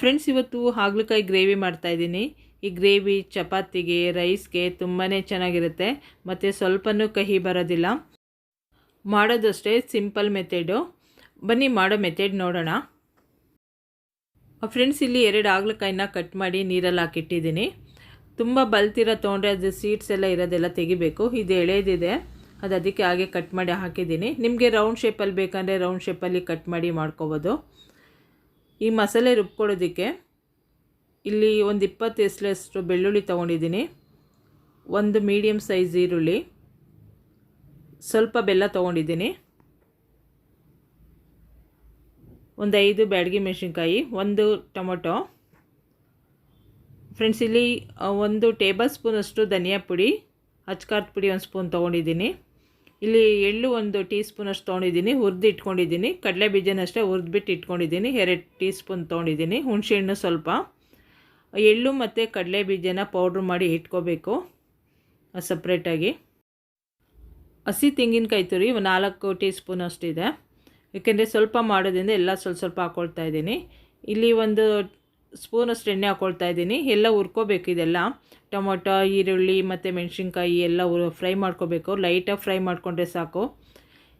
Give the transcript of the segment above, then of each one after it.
Friends ಇವತ್ತು ಹಾಗಲಕಾಯಿ gravy ಮಾಡ್ತಾಯಿದ್ದೀನಿ ಈ ಗ್ರೇವಿ ಚಪಾತಿಗೆ ರೈಸ್ಗೆ ತುಂಬಾ ಚೆನ್ನಾಗಿರುತ್ತೆ. ಮತ್ತು ಸ್ವಲ್ಪನೂ ಕಹಿ ಬರೋದಿಲ್ಲ. ಮಾಡೋದಷ್ಟೇ ಸಿಂಪಲ್ ಮೆಥೆಡು ಬನ್ನಿ, ಮಾಡೋ ಮೆಥಡ್ ನೋಡೋಣ. ಫ್ರೆಂಡ್ಸ್ ಇಲ್ಲಿ ಎರಡು ಹಾಗಲಕಾಯಿನ ಕಟ್ ಮಾಡಿ ನೀರಲ್ಲಿ ಹಾಕಿಟ್ಟಿದ್ದೀನಿ. ತುಂಬ ಬಲ್ತಿರೋ ತೊಗೊಂಡ್ರೆ ಅದು ಸೀಡ್ಸ್ ಎಲ್ಲ ಇರೋದೆಲ್ಲ ತೆಗಿಬೇಕು. ಇದು ಎಳೆದಿದೆ. ಅದು ಅದಕ್ಕೆ ಹಾಗೆ ಕಟ್ ಮಾಡಿ ಹಾಕಿದ್ದೀನಿ. ನಿಮಗೆ ರೌಂಡ್ ಶೇಪಲ್ಲಿ ಬೇಕಂದರೆ ರೌಂಡ್ ಶೇಪಲ್ಲಿ ಕಟ್ ಮಾಡಿ ಮಾಡ್ಕೋಬೋದು. ಈ ಮಸಾಲೆ ರುಬ್ಕೊಳ್ಳೋದಕ್ಕೆ ಇಲ್ಲಿ ಒಂದು ಇಪ್ಪತ್ತು ಎಸ್ಲಷ್ಟು ಬೆಳ್ಳುಳ್ಳಿ ತೊಗೊಂಡಿದ್ದೀನಿ. ಒಂದು ಮೀಡಿಯಮ್ ಸೈಜ್ ಈರುಳ್ಳಿ, ಸ್ವಲ್ಪ ಬೆಲ್ಲ ತೊಗೊಂಡಿದ್ದೀನಿ. ಒಂದು ಐದು ಬ್ಯಾಡಗಿ ಮೆಣಸಿನ್ಕಾಯಿ, ಒಂದು ಟೊಮೊಟೊ. ಫ್ರೆಂಡ್ಸ್, ಇಲ್ಲಿ ಒಂದು ಟೇಬಲ್ ಸ್ಪೂನಷ್ಟು ಧನಿಯಾ ಪುಡಿ, ಅಚ್ಕಾರದ ಪುಡಿ ಒಂದು ಸ್ಪೂನ್ ತೊಗೊಂಡಿದ್ದೀನಿ. ಇಲ್ಲಿ ಎಳ್ಳು ಒಂದು ಟೀ ಸ್ಪೂನಷ್ಟು ತೊಗೊಂಡಿದ್ದೀನಿ, ಹುರಿದು ಇಟ್ಕೊಂಡಿದ್ದೀನಿ. ಕಡಲೆ ಬೀಜನಷ್ಟೇ ಹುರಿದ್ಬಿಟ್ಟು ಇಟ್ಕೊಂಡಿದ್ದೀನಿ. ಎರಡು ಟೀ ಸ್ಪೂನ್ ತೊಗೊಂಡಿದ್ದೀನಿ. ಹುಣಸೆಹಣ್ಣು ಸ್ವಲ್ಪ. ಎಳ್ಳು ಮತ್ತು ಕಡಲೆ ಬೀಜನ ಪೌಡ್ರ್ ಮಾಡಿ ಇಟ್ಕೋಬೇಕು ಸಪ್ರೇಟಾಗಿ ಹಸಿ ತೆಂಗಿನಕಾಯಿ ತುರಿ ನಾಲ್ಕು ಟೀ ಸ್ಪೂನ್ ಅಷ್ಟಿದೆ. ಏಕೆಂದರೆ ಸ್ವಲ್ಪ ಮಾಡೋದ್ರಿಂದ ಎಲ್ಲ ಸ್ವಲ್ಪ ಸ್ವಲ್ಪ ಹಾಕ್ಕೊಳ್ತಾ ಇದ್ದೀನಿ. ಇಲ್ಲಿ ಒಂದು ಸ್ಪೂನಷ್ಟು ಎಣ್ಣೆ ಹಾಕ್ಕೊಳ್ತಾ ಇದ್ದೀನಿ. ಎಲ್ಲ ಹುರ್ಕೋಬೇಕು ಇದೆಲ್ಲ. ಟೊಮೊಟೊ, ಈರುಳ್ಳಿ ಮತ್ತು ಮೆಣಸಿನ್ಕಾಯಿ ಎಲ್ಲ ಫ್ರೈ ಮಾಡ್ಕೋಬೇಕು. ಲೈಟಾಗಿ ಫ್ರೈ ಮಾಡಿಕೊಂಡ್ರೆ ಸಾಕು.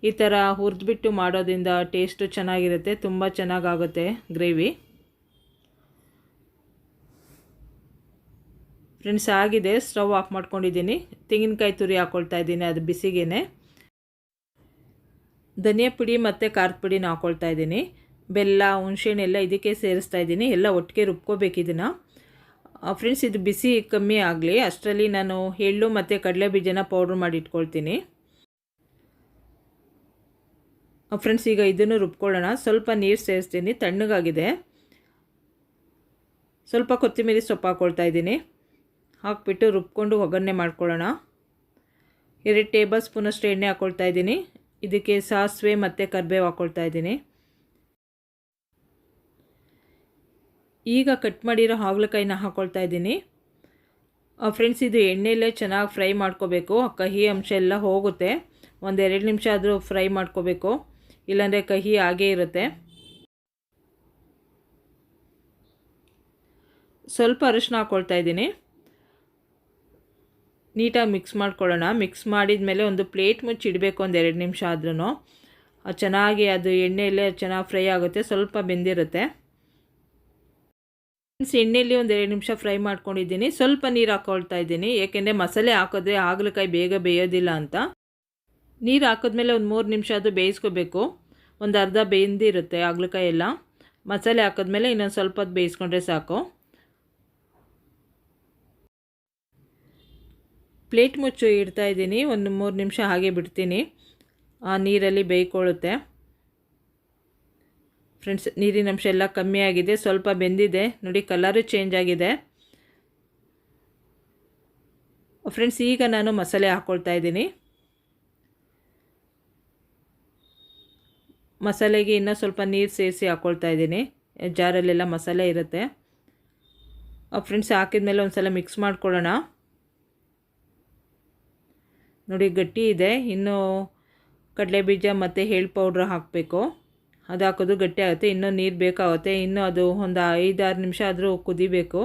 ಈ ಥರ ಹುರಿದ್ಬಿಟ್ಟು ಮಾಡೋದ್ರಿಂದ ಟೇಸ್ಟು ಚೆನ್ನಾಗಿರುತ್ತೆ. ತುಂಬ ಚೆನ್ನಾಗಾಗುತ್ತೆ ಗ್ರೇವಿ. ಫ್ರೆಂಡ್ಸ್, ಆಗಿದೆ. ಸ್ಟವ್ ಆಫ್ ಮಾಡ್ಕೊಂಡಿದ್ದೀನಿ. ತೆಂಗಿನಕಾಯಿ ತುರಿ ಹಾಕ್ಕೊಳ್ತಾ ಇದ್ದೀನಿ ಅದು ಬಿಸಿಗೇನೆ. ಧನಿಯಾ ಪುಡಿ ಮತ್ತು ಖಾರದ ಪುಡಿನ ಹಾಕ್ಕೊಳ್ತಾ ಇದ್ದೀನಿ. ಬೆಲ್ಲ ಹುಣಸೆಹಣ್ಣೆಲ್ಲ ಇದಕ್ಕೆ ಸೇರಿಸ್ತಾ ಇದ್ದೀನಿ. ಎಲ್ಲ ಒಟ್ಟಿಗೆ ರುಬ್ಕೋಬೇಕು ಇದನ್ನು. ಫ್ರೆಂಡ್ಸ್ ಇದು ಬಿಸಿ ಕಮ್ಮಿ ಆಗಲಿ. ಅಷ್ಟರಲ್ಲಿ ನಾನು ಎಳ್ಳು ಮತ್ತು ಕಡಲೆ ಬೀಜನ ಪೌಡ್ರ್ ಮಾಡಿ ಇಟ್ಕೊಳ್ತೀನಿ. ಫ್ರೆಂಡ್ಸ್ ಈಗ ಇದನ್ನು ರುಬ್ಕೊಳ್ಳೋಣ. ಸ್ವಲ್ಪ ನೀರು ಸೇರಿಸ್ತೀನಿ. ತಣ್ಣಗಾಗಿದೆ. ಸ್ವಲ್ಪ ಕೊತ್ತಂಬರಿ ಸೊಪ್ಪು ಹಾಕ್ಕೊಳ್ತಾ ಇದ್ದೀನಿ. ಹಾಕ್ಬಿಟ್ಟು ರುಬ್ಕೊಂಡು ಒಗ್ಗರಣೆ ಮಾಡ್ಕೊಳ್ಳೋಣ. ಎರಡು ಟೇಬಲ್ ಸ್ಪೂನಷ್ಟು ಎಣ್ಣೆ ಹಾಕ್ಕೊಳ್ತಾ ಇದ್ದೀನಿ. ಇದಕ್ಕೆ ಸಾಸಿವೆ ಮತ್ತು ಕರಿಬೇವು ಹಾಕ್ಕೊಳ್ತಾ ಇದ್ದೀನಿ. ಈಗ ಕಟ್ ಮಾಡಿರೋ ಹಾಗಲಕಾಯಿನ ಹಾಕ್ಕೊಳ್ತಾ ಇದ್ದೀನಿ. ಫ್ರೆಂಡ್ಸ್ ಇದು ಎಣ್ಣೆಯಲ್ಲೇ ಚೆನ್ನಾಗಿ ಫ್ರೈ ಮಾಡ್ಕೋಬೇಕು. ಕಹಿ ಅಂಶ ಎಲ್ಲ ಹೋಗುತ್ತೆ. ಒಂದೆರಡು ನಿಮಿಷ ಆದರೂ ಫ್ರೈ ಮಾಡ್ಕೋಬೇಕು. ಇಲ್ಲಾಂದರೆ ಕಹಿ ಹಾಗೇ ಇರುತ್ತೆ. ಸ್ವಲ್ಪ ಅರಿಶಿನ ಹಾಕ್ಕೊಳ್ತಾ ಇದ್ದೀನಿ. ನೀಟಾಗಿ ಮಿಕ್ಸ್ ಮಾಡ್ಕೊಳ್ಳೋಣ. ಮಿಕ್ಸ್ ಮಾಡಿದ ಮೇಲೆ ಒಂದು ಪ್ಲೇಟ್ ಮುಚ್ಚಿಡಬೇಕು ಒಂದು ಎರಡು ನಿಮಿಷ ಆದ್ರೂ ಚೆನ್ನಾಗಿ ಅದು ಎಣ್ಣೆಯಲ್ಲೇ ಚೆನ್ನಾಗಿ ಫ್ರೈ ಆಗುತ್ತೆ. ಸ್ವಲ್ಪ ಬೆಂದಿರುತ್ತೆ. ಎಣ್ಣೆಯಲ್ಲಿ ಒಂದು ಎರಡು ನಿಮಿಷ ಫ್ರೈ ಮಾಡ್ಕೊಂಡಿದ್ದೀನಿ. ಸ್ವಲ್ಪ ನೀರು ಹಾಕ್ಕೊಳ್ತಾ ಇದ್ದೀನಿ. ಏಕೆಂದರೆ ಮಸಾಲೆ ಹಾಕಿದ್ರೆ ಹಾಗಲಕಾಯಿ ಬೇಗ ಬೇಯೋದಿಲ್ಲ ಅಂತ. ನೀರು ಹಾಕಿದ್ಮೇಲೆ ಒಂದು ಮೂರು ನಿಮಿಷ ಅದು ಬೇಯಿಸ್ಕೋಬೇಕು. ಒಂದು ಅರ್ಧ ಬೇಯಿಂದಿರುತ್ತೆ ಹಾಗಲಕಾಯಿ ಎಲ್ಲ. ಮಸಾಲೆ ಹಾಕಿದ್ಮೇಲೆ ಇನ್ನೊಂದು ಸ್ವಲ್ಪ ಹೊತ್ತು ಬೇಯಿಸ್ಕೊಂಡ್ರೆ ಸಾಕು. ಪ್ಲೇಟ್ ಮುಚ್ಚು ಇಡ್ತಾ ಇದ್ದೀನಿ. ಒಂದು ಮೂರು ನಿಮಿಷ ಹಾಗೆ ಬಿಡ್ತೀನಿ. ಆ ನೀರಲ್ಲಿ ಬೇಯ್ಕೊಳ್ಳುತ್ತೆ. ಫ್ರೆಂಡ್ಸ್, ನೀರಿನ ಅಂಶ ಎಲ್ಲ ಕಮ್ಮಿ ಆಗಿದೆ, ಸ್ವಲ್ಪ ಬೆಂದಿದೆ. ನೋಡಿ ಕಲರು ಚೇಂಜ್ ಆಗಿದೆ. ಫ್ರೆಂಡ್ಸ್, ಈಗ ನಾನು ಮಸಾಲೆ ಹಾಕ್ಕೊಳ್ತಾ ಇದ್ದೀನಿ. ಮಸಾಲೆಗೆ ಇನ್ನೂ ಸ್ವಲ್ಪ ನೀರು ಸೇರಿಸಿ ಹಾಕ್ಕೊಳ್ತಾ ಇದ್ದೀನಿ. ಜಾರಲ್ಲೆಲ್ಲ ಮಸಾಲೆ ಇರುತ್ತೆ. ಫ್ರೆಂಡ್ಸ್, ಹಾಕಿದ್ಮೇಲೆ ಒಂದು ಸಲ ಮಿಕ್ಸ್ ಮಾಡ್ಕೊಳ್ಳೋಣ. ನೋಡಿ, ಗಟ್ಟಿ ಇದೆ. ಇನ್ನು ಕಡಲೆ ಬೀಜ ಮತ್ತು ಹೇಳು ಪೌಡ್ರ್ ಹಾಕಬೇಕು. ಅದು ಹಾಕೋದು ಗಟ್ಟಿ ಆಗುತ್ತೆ. ಇನ್ನೂ ನೀರು ಬೇಕಾಗುತ್ತೆ. ಇನ್ನೂ ಅದು ಒಂದು ಐದಾರು ನಿಮಿಷ ಆದರೂ ಕುದಿಬೇಕು.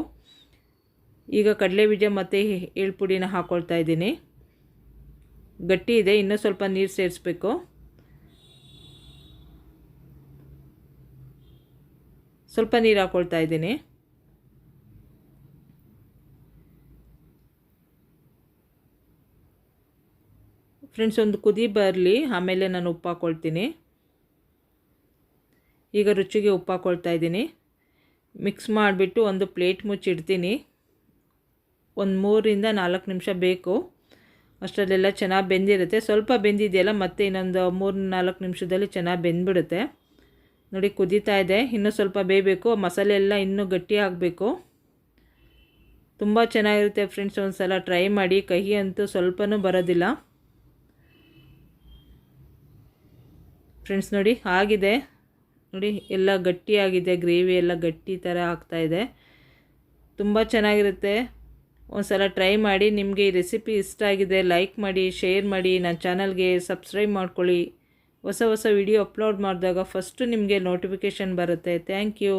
ಈಗ ಕಡಲೆ ಬೀಜ ಮತ್ತು ಎಳ್ಳು ಪುಡಿನ ಹಾಕ್ಕೊಳ್ತಾ ಇದ್ದೀನಿ. ಗಟ್ಟಿ ಇದೆ. ಇನ್ನೂ ಸ್ವಲ್ಪ ನೀರು ಸೇರಿಸ್ಬೇಕು. ಸ್ವಲ್ಪ ನೀರು ಹಾಕ್ಕೊಳ್ತಾ ಇದ್ದೀನಿ. ಫ್ರೆಂಡ್ಸ್, ಒಂದು ಕುದಿ ಬರಲಿ. ಆಮೇಲೆ ನಾನು ಉಪ್ಪು ಹಾಕ್ಕೊಳ್ತೀನಿ ಈಗ ರುಚಿಗೆ ಉಪ್ಪು ಹಾಕ್ಕೊಳ್ತಾ ಇದ್ದೀನಿ. ಮಿಕ್ಸ್ ಮಾಡಿಬಿಟ್ಟು ಒಂದು ಪ್ಲೇಟ್ ಮುಚ್ಚಿಡ್ತೀನಿ. ಒಂದು ಮೂರರಿಂದ ನಾಲ್ಕು ನಿಮಿಷ ಬೇಕು. ಅಷ್ಟರಲ್ಲೆಲ್ಲ ಚೆನ್ನಾಗಿ ಬೆಂದಿರುತ್ತೆ. ಸ್ವಲ್ಪ ಬೆಂದಿದೆಯಲ್ಲ, ಮತ್ತೆ ಇನ್ನೊಂದು ಮೂರು ನಾಲ್ಕು ನಿಮಿಷದಲ್ಲಿ ಚೆನ್ನಾಗಿ ಬೆಂದ್ಬಿಡುತ್ತೆ. ನೋಡಿ, ಕುದೀತಾ ಇದೆ. ಇನ್ನೂ ಸ್ವಲ್ಪ ಬೇಯಬೇಕು. ಮಸಾಲೆ ಎಲ್ಲ ಇನ್ನೂ ಗಟ್ಟಿ ಆಗಬೇಕು. ತುಂಬ ಚೆನ್ನಾಗಿರುತ್ತೆ ಫ್ರೆಂಡ್ಸ್. ಒಂದು ಸಲ ಟ್ರೈ ಮಾಡಿ. ಕಹಿ ಅಂತೂ ಸ್ವಲ್ಪನೂ ಬರೋದಿಲ್ಲ. ಫ್ರೆಂಡ್ಸ್, ನೋಡಿ, ಆಗಿದೆ. ನೋಡಿ, ಎಲ್ಲ ಗಟ್ಟಿಯಾಗಿದೆ, ಗ್ರೇವಿ ಎಲ್ಲ ಗಟ್ಟಿ ಥರ ಆಗ್ತಾಯಿದೆ ತುಂಬ ಚೆನ್ನಾಗಿರುತ್ತೆ. ಒಂದು ಸಲ ಟ್ರೈ ಮಾಡಿ, ನಿಮಗೆ ಈ ರೆಸಿಪಿ ಇಷ್ಟ ಆಗಿದೆ, ಲೈಕ್ ಮಾಡಿ, ಶೇರ್ ಮಾಡಿ ನನ್ನ ಚಾನಲ್ಗೆ ಸಬ್ಸ್ಕ್ರೈಬ್ ಮಾಡ್ಕೊಳ್ಳಿ. ಹೊಸ ಹೊಸ ವಿಡಿಯೋ ಅಪ್ಲೋಡ್ ಮಾಡಿದಾಗ ಫಸ್ಟು ನಿಮಗೆ ನೋಟಿಫಿಕೇಷನ್ ಬರುತ್ತೆ. Thank you